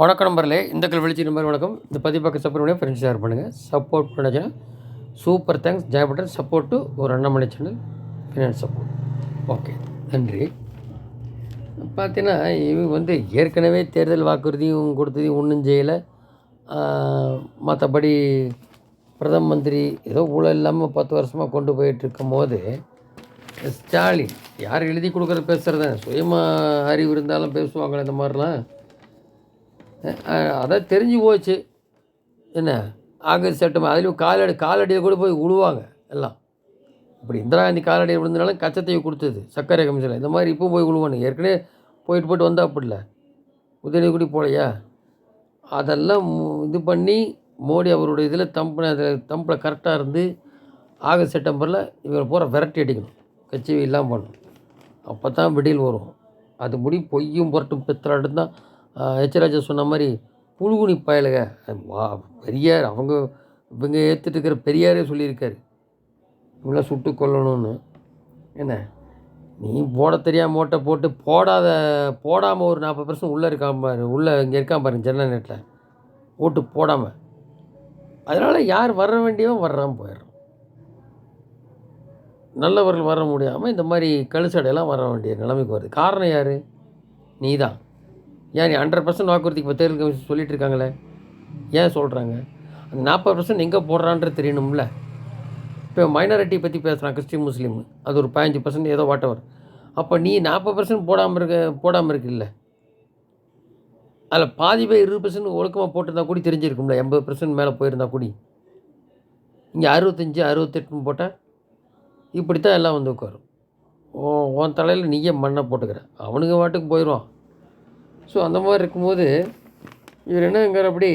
வணக்கம் நம்பர்களே இந்த கல் வெளிச்சி நம்பர் வணக்கம். இந்த பதிப்பாக்க சப்போர்ட் பண்ணி ஃப்ரெண்ட்ஸ் ஷேர் பண்ணுங்கள் சப்போர்ட் பண்ணுச்சுன்னா சூப்பர் தேங்க்ஸ் ஜெயபட்டன் சப்போர்ட் டு ஒரு Annamalai channel finance support okay நன்றி. பார்த்தீங்கன்னா இவங்க வந்து ஏற்கனவே தேர்தல் வாக்குறுதியும் கொடுத்ததையும் ஒன்றும் செய்யலை. மற்றபடி பிரதம மந்திரி ஏதோ ஊழல் இல்லாமல் பத்து வருஷமாக கொண்டு போயிட்டுருக்கும் போது ஸ்டாலின் யார் எழுதி கொடுக்குறது பேசுகிறது சுயமாக அறிவு இருந்தாலும் பேசுவாங்களே இந்த மாதிரிலாம். அதான் தெரிஞ்சு போச்சு. என்ன? ஆகஸ்ட் செப்டம்பர் அதுலேயும் காலடி காலடியில் கூட போய் விழுவாங்க எல்லாம். இப்படி இந்திரா காந்தி காலடியில் விழுந்தனாலும் கச்சத்தையை கொடுத்தது சர்க்கரை கமிஷனில். இந்த மாதிரி இப்போ போய் விழுவானு ஏற்கனவே போயிட்டு போயிட்டு வந்தால் அப்படி இல்லை. உதயநிதி போலையா? அதெல்லாம் இது பண்ணி மோடி அவருடைய இதில் தம்பின அதில் தம்பில் கரெக்டாக இருந்து ஆகஸ்ட் செப்டம்பரில் இவரை பூரா விரட்டி அடிக்கணும். கட்சி இல்லாமல் பண்ணணும். அப்போ தான் விடியல் வரும். அது முடி பொய்யும் புரட்டும் பித்தலாட்டும் தான் ஹெச்ராஜா சொன்ன மாதிரி புழுகுனி பயலுக. வா பெரியார் அவங்க இவங்க ஏற்றுட்டு இருக்கிற பெரியாரே சொல்லியிருக்காரு. இவங்களாம் சுட்டு கொல்லணும்னு. என்ன? நீ போட தெரியாமல் ஓட்டை போட்டு போடாத போடாமல் ஒரு நாற்பது பர்சன்ட் உள்ளே இருக்கான் பாரு உள்ளே இங்கே இருக்கான் பாருங்க ஜனநேட்டில் ஓட்டு போடாமல் அதனால் யார் வர வேண்டியவன் வர்றான் போயிடுறான். நல்லவர்கள் வர முடியாமல் இந்த மாதிரி கழுசடையெல்லாம் வர வேண்டிய நிலைமைக்கு வருது. காரணம் யார்? நீ தான் ஏன் நீ ஹண்ட்ரட் பர்சன்ட் வாக்குறுதிக்கு இப்போ தேர்தல் கமிஷன் சொல்லிட்டு இருக்காங்களே ஏன் சொல்கிறாங்க அந்த நாற்பது பர்சன்ட் எங்கே போடுறான்றது தெரியணும்ல? இப்போ மைனாரிட்டி பற்றி பேசுகிறான் கிறிஸ்டின் முஸ்லீம். அது ஒரு பதினஞ்சு பர்சன்ட் ஏதோ வாட்டவர் அப்போ நீ நாற்பது பர்சன்ட் போடாமல் இருக்க போடாமல் இருக்குல்ல? அதில் பாதி பேர் இருபது பர்சன்ட் ஒழுக்கமாக போட்டிருந்தா கூடி தெரிஞ்சிருக்கும்ல. எண்பது பர்சன்ட் மேலே போயிருந்தா கூடி. இங்கே அறுபத்தஞ்சி அறுபத்தெட்டுன்னு போட்டால் இப்படி தான் எல்லாம் வந்து உட்காரும். ஓ உன் தலையில் நீயே மண்ணை போட்டுக்கிற. அவனுங்க வாட்டுக்கு போயிடுவான் ஸோ அந்த மாதிரி இருக்கும்போது இவர் என்னங்கிறபடி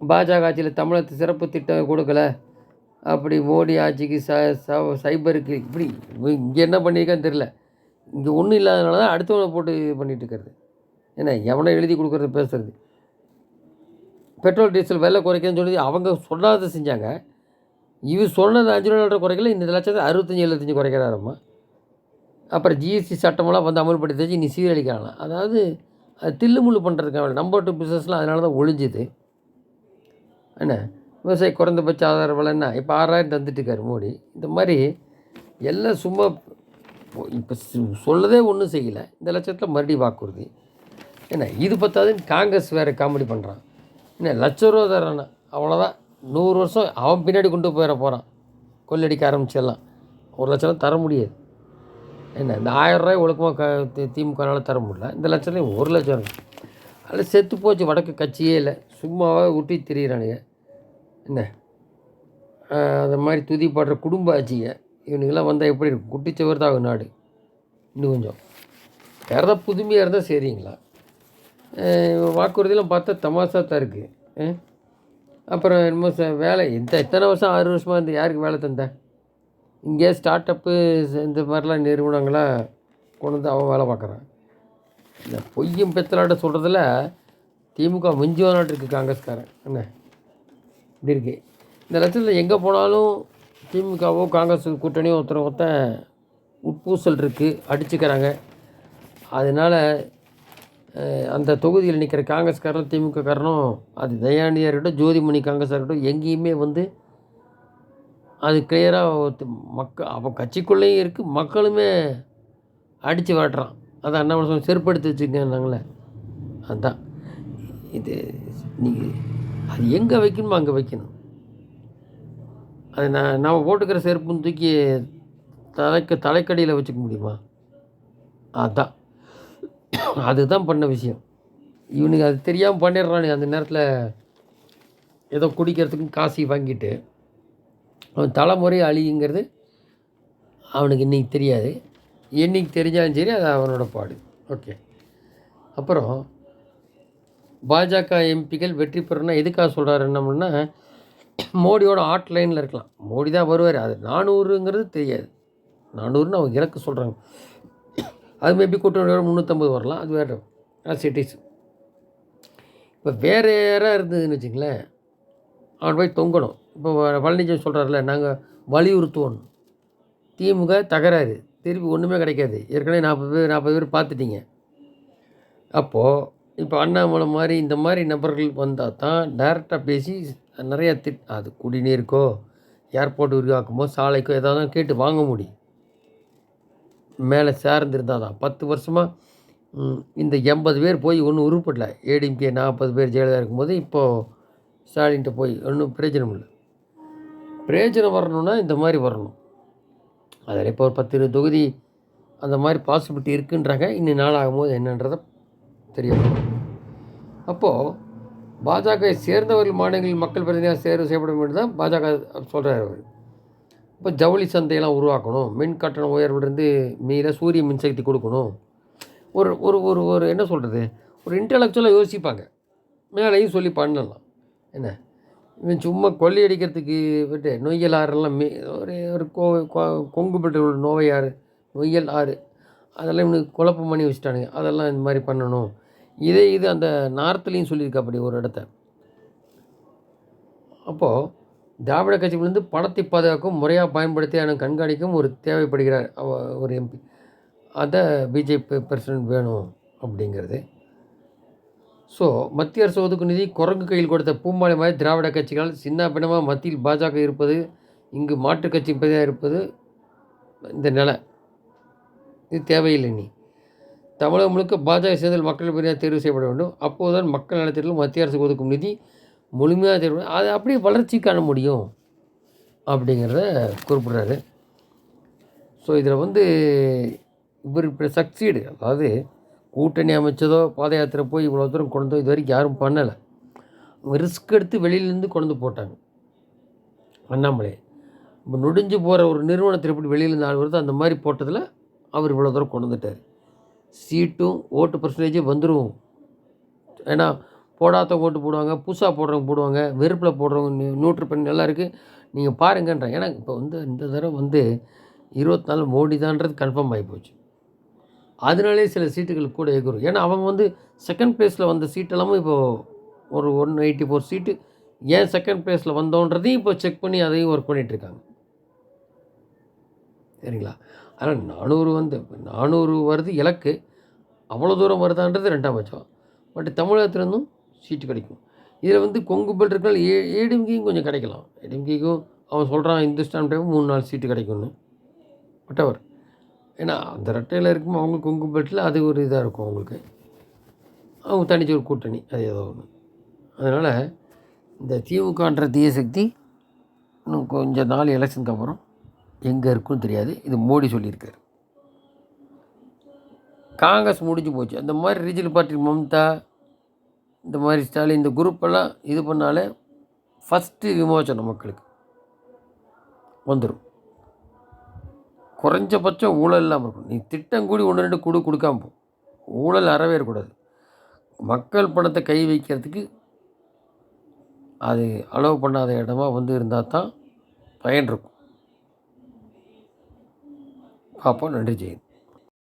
பாஜக ஆட்சியில் தமிழத்து சிறப்பு திட்டம் கொடுக்கல. அப்படி மோடி ஆட்சிக்கு ச ச- சைபருக்கு இப்படி இங்கே என்ன பண்ணியிருக்கான்னு தெரில இங்கே ஒன்றும் இல்லாதனால தான் அடுத்தவனை போட்டு இது பண்ணிகிட்டு இருக்கிறது. ஏன்னா எவனை எழுதி கொடுக்குறது பேசுகிறது பெட்ரோல் டீசல் விலை குறைக்கன்னு சொல்லி அவங்க சொல்லாத செஞ்சாங்க. இவர் சொன்னது அஞ்சு ரூபா குறைக்கல இந்த லட்சத்தை அறுபத்தஞ்சி எழுபத்தஞ்சி குறைக்கிறாரம்மா. அப்புறம் ஜிஎஸ்டி சட்டமெல்லாம் வந்து அமல்படுத்தி நீ சீரழிக்கலாம் அதாவது அது தில்லுமுள்ளு பண்ணுறதுக்காக நம்பர் டூ பிஸ்னஸ்லாம் அதனால தான் ஒழிஞ்சுது. என்ன? விவசாயி குறைந்தபட்ச ஆதார என்ன? இப்போ ஆறாயிரம் தந்துட்டுருக்காரு மோடி. இந்த மாதிரி எல்லாம் சும்மா இப்போ சொல்லதே ஒன்றும் செய்யலை. இந்த லட்சத்தில் மறுபடியும் வாக்குறுதி. என்ன? இது பத்தாதுன்னு காங்கிரஸ் வேறு காமெடி பண்ணுறான் என்ன? லட்ச ரூபா தரானா அவ்வளோதான் நூறு வருஷம் அவன் பின்னாடி கொண்டு போயிட போகிறான் கொள்ளடிக்க ஆரம்பிச்சிடலாம். ஒரு லட்சம் தர முடியாது. என்ன இந்த ஆயிரம் ஒழுக்கமாக க திமுகனால் திமுகனால தர முடியல. இந்த லட்சத்துலேயும் ஒரு லட்சம் அதில் செத்து போச்சு வடக்கு கட்சியே இல்லை. சும்மாவே ஊட்டி திரியிறானுங்க. என்ன? அது அந்த மாதிரி துதி பாடுற குடும்ப ஆட்சிங்க. இவனுங்கெல்லாம் வந்தால் எப்படி இருக்கும்? குட்டிச்சவர் தான் நாடு. இன்னும் கொஞ்சம். வேறு புதுமையாக இருந்தால் சரிங்களா? வாக்குறுதியெல்லாம் பார்த்தா தமாசா தான் இருக்குது அப்புறம் என்னமோ வேலை. இந்த எத்தனை வருஷம் ஆறு வருஷமாக இருந்து யாருக்கு வேலை தந்தேன் இங்கே ஸ்டார்ட் அப்பு இந்த மாதிரிலாம் நிறுவனங்களை கொண்டு வந்து அவன் வேலை பார்க்குறான். இந்த பொய்யும் பெத்தலாட்ட சொல்கிறதுல திமுக மிஞ்சி இருக்குது காங்கிரஸ்காரன். என்ன? இப்படி இருக்கு. இந்த லட்சத்தில் எங்கே போனாலும் திமுகவோ காங்கிரஸ் கூட்டணியோ ஒருத்தர் ஒருத்தன் உட்பூசல் இருக்குது அடிச்சுக்கிறாங்க. அதனால் அந்த தொகுதியில் நிற்கிற காங்கிரஸ்காரனும் திமுக காரனும் அது தயாநிதியாக இருக்கட்டும் ஜோதிமணி காங்கிரஸாக இருக்கட்டும் எங்கேயுமே வந்து அது கிளியராக மக்க அவன் கட்சிக்குள்ளேயும் இருக்குது மக்களுமே அடித்து வாட்டுறான். அதான் என்ன சொல்ல செருப்படுத்தி வச்சுக்கன்னாங்களே அதுதான் இது நீங்கள் அது எங்கே வைக்கணுமோ அங்கே வைக்கணும். அது நான் நம்ம போட்டுக்கிற செருப்புன்னு தூக்கி தலைக்கு தலைக்கடியில் வச்சுக்க முடியுமா? அதுதான் அதுதான் பண்ண விஷயம். இவனுக்கு அது தெரியாமல் பண்ணிடுறானு அந்த நேரத்தில் ஏதோ குடிக்கிறதுக்கும் காசி வாங்கிட்டு. அவன் தலைமுறை அழியுங்கிறது அவனுக்கு இன்றைக்கி தெரியாது. என்னைக்கு தெரிஞ்சாலும் சரி அது அவனோட பாடு. ஓகே அப்புறம் பாஜக எம்பிக்கள் வெற்றி பெறணும்னா எதுக்காக சொல்கிறாரு என்னம்னா மோடியோட ஆட் லைனில் இருக்கலாம். மோடி தான் வருவார். அது நானூறுங்கிறது தெரியாது. நானூறுன்னு அவங்க இலக்கு சொல்கிறாங்க அது மேபி கூட்டணியோட முந்நூற்றம்பது வரலாம். அது வேறு. ஆஸ் இட் இஸ் இப்போ வேறு யாராக இருந்ததுன்னு வச்சுங்களேன் அவன் போய் தொங்கணும். இப்போ வ- பழனிசாமி நாங்கள் வலியுறுத்துவோம். திமுக தகராறு. திருப்பி ஒன்றுமே கிடைக்காது. ஏற்கனவே நாற்பது பேர் நாற்பது பேர் பார்த்துட்டீங்க. அப்போது இப்போ அண்ணாமலை மாதிரி இந்த மாதிரி நபர்கள் வந்தால் தான் டேரெக்டாக பேசி நிறையா திட் அது குடிநீருக்கோ ஏர்போர்ட் விரிவாக்கமோ சாலைக்கோ ஏதாவது கேட்டு வாங்க முடியும். மேலே சேர்ந்துருந்தால் தான். பத்து வருஷமாக இந்த எண்பது பேர் போய் ஒன்றும் உருப்படல. ஏடிஎம்கே நாற்பது பேர் ஜெயலலிதா இருக்கும்போது இப்போது ஸ்டாலின்கிட்ட போய் ஒன்றும் பிரயோஜனம் இல்லை. பிரயோஜனம் வரணும்னா இந்த மாதிரி வரணும். அதில் இப்போ ஒரு பத்து இருபது தொகுதி அந்த மாதிரி பாசிபிலிட்டி இருக்குன்றாங்க. இன்னும் நாள் ஆகும்போது என்னன்றதை தெரியும் அப்போது பாஜக சேர்ந்தவர்கள் மாநிலங்களில் மக்கள் பிரதிநிதியாக தேர்வு செய்யப்பட வேண்டும் தான் பாஜக சொல்கிறார் அவர். இப்போ ஜவுளி சந்தையெல்லாம் உருவாக்கணும். மின் கட்டண உயர்விலிருந்து மீற சூரிய மின்சக்தி கொடுக்கணும். ஒரு ஒரு ஒரு ஒரு என்ன சொல்கிறது ஒரு இன்டலெக்சுவலாக யோசிப்பாங்க. மேலேயும் சொல்லி பண்ணலாம். என்ன? இவன் சும்மா கொள்ளையடிக்கிறதுக்கு விட்டு நொய்யல் ஆறெல்லாம் மீ ஒரு ஒரு கோ கொ- கொங்கு பெற்ற நோவையாறு நொய்யல் ஆறு அதெல்லாம் இவனுக்கு குழப்பம் பண்ணி வச்சுட்டானுங்க. அதெல்லாம் இந்த மாதிரி பண்ணணும். இதே இது அந்த நார்த்துலேயும் சொல்லியிருக்கா அப்படி ஒரு இடத்த. அப்போது திராவிட கட்சியிலிருந்து பணத்தை பாதுகாக்கும் முறையாக பயன்படுத்தி அவனை கண்காணிக்கும் ஒரு தேவைப்படுகிறார் அவ ஒரு எம்பி. அதை பிஜேபி பிரசிடென்ட் வேணும் அப்படிங்கிறது. ஸோ மத்திய அரசு ஒதுக்கு நிதி குரங்கு கையில் கொடுத்த பூமாலை மாதிரி திராவிட கட்சிகள் சின்ன பின்னமாக மத்தியில் பாஜக இருப்பது இங்கு மாற்றுக் கட்சி இப்படியாக இருப்பது இந்த நிலை. இது தேவையில்லை நீ தமிழகம் முழுக்க பாஜக சேர்ந்தல் மக்கள் பிரதிநிதியாக தேர்வு செய்யப்பட வேண்டும். அப்போது தான் மக்கள் நலத்திலும் மத்திய அரசு ஒதுக்கும் நிதி முழுமையாக தேர்வு அதை அப்படியே வளர்ச்சி காண முடியும் அப்படிங்கிறத குறிப்பிட்றாரு. ஸோ இதில் வந்து இவர் இப்படி சக்சீடு அதாவது கூட்டணி அமைச்சதோ பாத யாத்திரை போய் இவ்வளோ தூரம் கொண்டு இது வரைக்கும் யாரும் பண்ணலை. அவங்க ரிஸ்க் எடுத்து வெளியிலேருந்து கொண்டு போட்டாங்க. அண்ணாமலை இப்போ நொடிஞ்சு போகிற ஒரு நிறுவனத்தில் எப்படி வெளியிலேருந்து ஆள் வருதோ அந்த மாதிரி போட்டதில் அவர் இவ்வளோ தூரம் கொண்டு வந்துட்டார். சீட்டும் ஓட்டு பர்சன்டேஜும் வந்துடும் ஏன்னா போடாத ஓட்டு போடுவாங்க புதுசாக போடுறவங்க போடுவாங்க வெறுப்பில் போடுறவங்க நியூட்ரு நூற்று நல்லா இருக்குது நீங்கள் பாருங்கன்றாங்க. ஏன்னா இப்போ வந்து இந்த தடவை வந்து இருபத்தி நாலு மோடி தான்றது கன்ஃபார்ம் ஆகி போச்சு. அதனாலே சில சீட்டுகள் கூட எகுரும் ஏன்னா அவங்க வந்து செகண்ட் ப்ளேஸில் வந்த சீட்டெல்லாமும் இப்போது ஒரு ஒன் எயிட்டி ஃபோர் சீட்டு. ஏன் செகண்ட் ப்ளேஸில் வந்தோன்றதையும் இப்போ செக் பண்ணி அதையும் ஒர்க் பண்ணிகிட்ருக்காங்க சரிங்களா? ஆனால் நானூறு வந்து நானூறு வருது இலக்கு. அவ்வளோ தூரம் வருதான்றது ரெண்டாம் பட்சம். பட் தமிழகத்துலேருந்தும் சீட்டு கிடைக்கும். இதில் வந்து கொங்கு பெல்ட் ஏ ஏடிஎம்கேயும் கொஞ்சம் கிடைக்கலாம். ஏடிஎம்கேக்கும் அவன் சொல்கிறான் இந்துஸ்தான் டைம் மூணு நாலு சீட்டு கிடைக்கும்னு. Whatever. ஏன்னா அந்த ரெட்டையில் இருக்கும் அவங்க கொங்கு பெல்ட்டில் அது ஒரு இதாக இருக்கும் அவங்களுக்கு. அவங்க தனிச்சு ஒரு கூட்டணி அது ஏதோ ஒன்று அதனால் இந்த திமுகன்ற தீயசக்தி இன்னும் கொஞ்சம் நாள் எலெக்ஷனுக்கு அப்புறம் எங்கே இருக்குன்னு தெரியாது. இது மோடி சொல்லியிருக்காரு. காங்கிரஸ் முடிஞ்சு போச்சு. அந்த மாதிரி ரீஜனல் பார்ட்டி மம்தா இந்த மாதிரி ஸ்டாலின் இந்த குரூப்பெல்லாம் இது பண்ணாலே ஃபஸ்ட்டு விமோசனம் மக்களுக்கு. வந்துடும் குறைஞ்சபட்சம் ஊழல் இல்லாமல் இருக்கும் நீ திட்டம் கூடி ஒன்று ரெண்டு கொடு கொடுக்காம போ. ஊழல் அறவே இருக்கக்கூடாது. மக்கள் பணத்தை கை வைக்கிறதுக்கு அது அலோவ் பண்ணாத இடமா வந்து இருந்தால் தான் பயன் இருக்கும். பார்ப்போம் நன்றி ஜெயந்த்